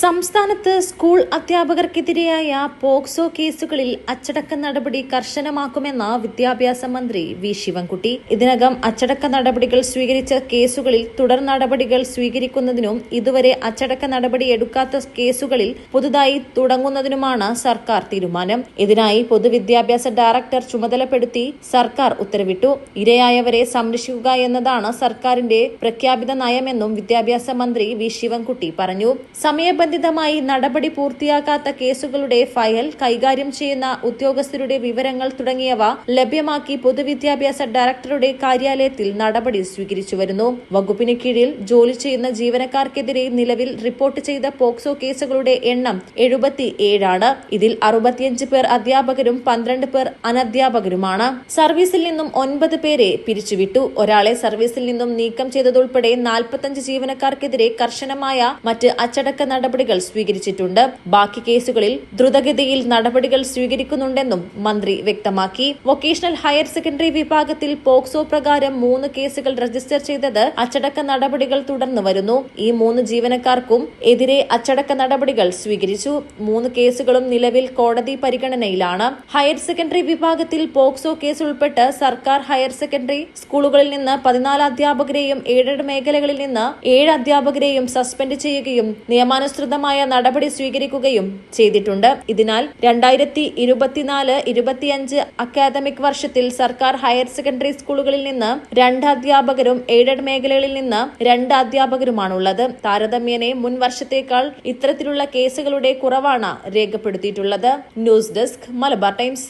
സംസ്ഥാനത്ത് school അധ്യാപകർക്കെതിരെയായ POCSO കേസുകളിൽ അച്ചടക്ക നടപടി കർശനമാക്കുമെന്ന് വിദ്യാഭ്യാസ മന്ത്രി വി ശിവൻകുട്ടി. ഇതിനകം അച്ചടക്ക നടപടികൾ സ്വീകരിച്ച കേസുകളിൽ തുടർ നടപടികൾ സ്വീകരിക്കുന്നതിനും ഇതുവരെ അച്ചടക്ക നടപടി എടുക്കാത്ത കേസുകളിൽ പുതുതായി തുടങ്ങുന്നതിനുമാണ് സർക്കാർ തീരുമാനം. ഇതിനായി പൊതുവിദ്യാഭ്യാസ ഡയറക്ടർ ചുമതലപ്പെടുത്തി സർക്കാർ ഉത്തരവിട്ടു. ഇരയായവരെ സംരക്ഷിക്കുക എന്നതാണ് സർക്കാരിന്റെ പ്രഖ്യാപിത നയമെന്നും വിദ്യാഭ്യാസ മന്ത്രി വി ശിവൻകുട്ടി പറഞ്ഞു. സമയബന്ധിതമായി നടപടി പൂർത്തിയാക്കാത്ത കേസുകളുടെ ഫയൽ കൈകാര്യം ചെയ്യുന്ന ഉദ്യോഗസ്ഥരുടെ വിവരങ്ങൾ തുടങ്ങിയവ ലഭ്യമാക്കി പൊതുവിദ്യാഭ്യാസ ഡയറക്ടറുടെ കാര്യാലയത്തിൽ നടപടി സ്വീകരിച്ചു വരുന്നു വകുപ്പിന് കീഴിൽ ജോലി ചെയ്യുന്ന ജീവനക്കാർക്കെതിരെ നിലവിൽ റിപ്പോർട്ട് ചെയ്ത പോക്സോ കേസുകളുടെ എണ്ണം എഴുപത്തി ഏഴാണ് ഇതിൽ അറുപത്തിയഞ്ച് പേർ അധ്യാപകരും പന്ത്രണ്ട് പേർ അനധ്യാപകരുമാണ്. സർവീസിൽ നിന്നും ഒൻപത് പേരെ പിരിച്ചുവിട്ടു. ഒരാളെ സർവീസിൽ നിന്നും നീക്കം ചെയ്തതുൾപ്പെടെ നാൽപ്പത്തഞ്ച് ജീവനക്കാർക്കെതിരെ കർശനമായ മറ്റ് അച്ചടക്ക നടപടികൾ സ്വീകരിച്ചിട്ടുണ്ട്. ബാക്കി കേസുകളിൽ ദ്രുതഗതിയിൽ നടപടികൾ സ്വീകരിക്കുന്നുണ്ടെന്നും മന്ത്രി വ്യക്തമാക്കി. വൊക്കേഷണൽ ഹയർ സെക്കൻഡറി വിഭാഗത്തിൽ പോക്സോ പ്രകാരം മൂന്ന് കേസുകൾ രജിസ്റ്റർ ചെയ്തത് അച്ചടക്ക നടപടികൾ തുടർന്നു വരുന്നു. ഈ മൂന്ന് ജീവനക്കാർക്കും എതിരെ അച്ചടക്ക നടപടികൾ സ്വീകരിച്ചു. മൂന്ന് കേസുകളും നിലവിൽ കോടതി പരിഗണനയിലാണ്. ഹയർ സെക്കൻഡറി വിഭാഗത്തിൽ പോക്സോ കേസ് ഉൾപ്പെട്ട് സർക്കാർ ഹയർ സെക്കൻഡറി സ്കൂളുകളിൽ നിന്ന് പതിനാല് അധ്യാപകരെയും ഏഴ് മേഖലകളിൽ നിന്ന് ഏഴ് അധ്യാപകരെയും സസ്പെൻഡ് ചെയ്യുകയും നിയമാനുസൃതമായ നടപടി സ്വീകരിക്കുകയും ചെയ്തിട്ടുണ്ട്. ഇതിനാൽ രണ്ടായിരത്തി ഇരുപത്തിനാല് ഇരുപത്തിയഞ്ച് അക്കാദമിക് വർഷത്തിൽ സർക്കാർ ഹയർ സെക്കൻഡറി സ്കൂളുകളിൽ നിന്ന് രണ്ട് അധ്യാപകരും എയ്ഡഡ് മേഖലകളിൽ നിന്ന് രണ്ട് അധ്യാപകരുമാണുള്ളത്. താരതമ്യേനെ മുൻ വർഷത്തേക്കാൾ ഇത്തരത്തിലുള്ള കേസുകളുടെ കുറവാണ് രേഖപ്പെടുത്തിയിട്ടുള്ളത്. News desk Malabar Times.